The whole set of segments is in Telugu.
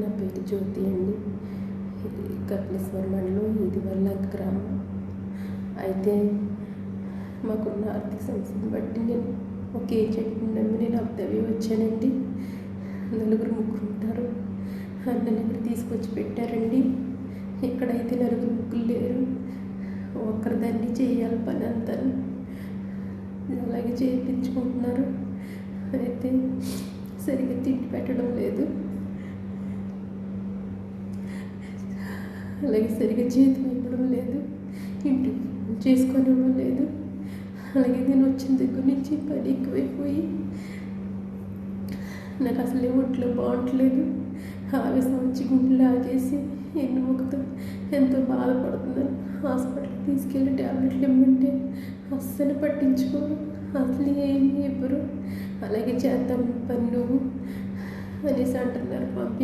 నా పేరు జ్యోతి అండి. ఇది కపిలేశ్వర మండలం ఇది వల్ల గ్రామం. అయితే మాకున్న ఆర్థిక సమస్యను బట్టి నేను ఒక ఏజెంట్ నమ్మి నేను అబ్దవి వచ్చానండి. నలుగురు ముగ్గురు ఉంటారు. నన్ను ఇక్కడ తీసుకొచ్చి పెట్టారండి. ఇక్కడైతే నలుగురు ముగ్గురు లేరు ఒక్కరి దాన్ని చేయాలి పని అంతా అలాగే చేయించుకుంటున్నారు. అయితే సరిగ్గా తిండి పెట్టడం లేదు. అలాగే సరిగ్గా జీతం ఇవ్వడం లేదు ఇంటి చేసుకొని ఇవ్వడం లేదు. అలాగే నేను వచ్చిన దగ్గర నుంచి పని ఎక్కువైపోయి నాకు అసలే ఒంట్లో బాగుంటలేదు. ఆవేశం వచ్చి గుండెలు ఆగేసి ఎన్ని ముఖతో ఎంతో బాధపడుతున్నాను. హాస్పిటల్కి తీసుకెళ్ళి ట్యాబ్లెట్లు ఇవ్వంటే అస్సలు పట్టించుకోరు అసలు ఏమి ఇవ్వరు. అలాగే చేద్దాం పని నువ్వు అనేసి అంటున్నారు. పంపి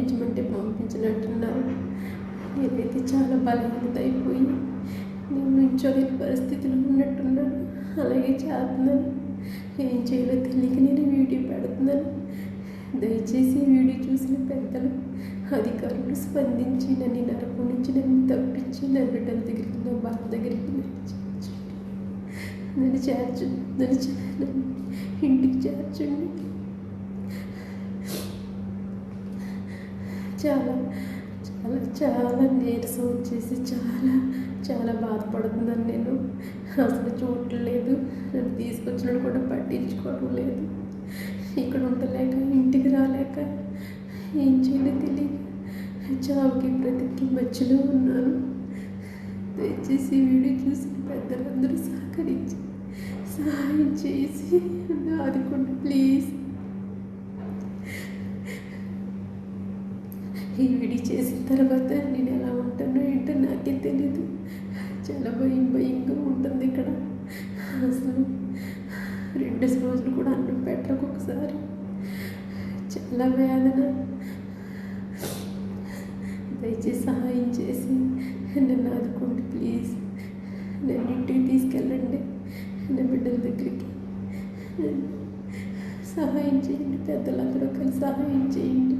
నేనైతే చాలా బలహీనత అయిపోయి నేను నుంచోలేని పరిస్థితిలో ఉన్నట్టున్నాను. అలాగే చేస్తున్నాను. ఏం చేయాలో తెలియక నేను వీడియో పెడుతున్నాను. దయచేసి వీడియో చూసిన పెద్దలు అధికారులు స్పందించి నన్ను నరకం నుంచి నన్ను తప్పించి నా బిడ్డల దగ్గరికి నా భర్త దగ్గరికి నన్ను చేర్చండి. నన్ను చేర్చు నన్ను ఇంటికి చేర్చండి. చాలా చాలా చాలా నీరసం వచ్చేసి చాలా చాలా బాధపడుతుందని నేను. అసలు చూడలేదు నన్ను తీసుకొచ్చినప్పుడు కూడా పట్టించుకోవడం లేదు. ఇక్కడ ఉండలేక ఇంటికి రాలేక ఏం చేయాలో తెలియక చావుకి బ్రతికి మధ్యలో ఉన్నాను. దయచేసి వీడియో చూసిన పెద్దలందరూ సహకరించి సహాయం చేసి ఆదుకోండి ప్లీజ్. ఈ చేసిన తర్వాత నేను ఎలా ఉంటానో ఏంటో నాకే తెలీదు. చాలా భయం భయంగా ఉంటుంది ఇక్కడ. అసలు రెండు రోజులు కూడా అన్నం పెట్టకు ఒకసారి. చాలా వేదన. దయచేసి సహాయం చేసి నన్ను ఆదుకోండి ప్లీజ్. నన్ను ఇంటికి తీసుకెళ్ళండి. నా బిడ్డల దగ్గరికి. సహాయం చేయండి. పెద్దలందరూ కలిసి సహాయం చేయండి.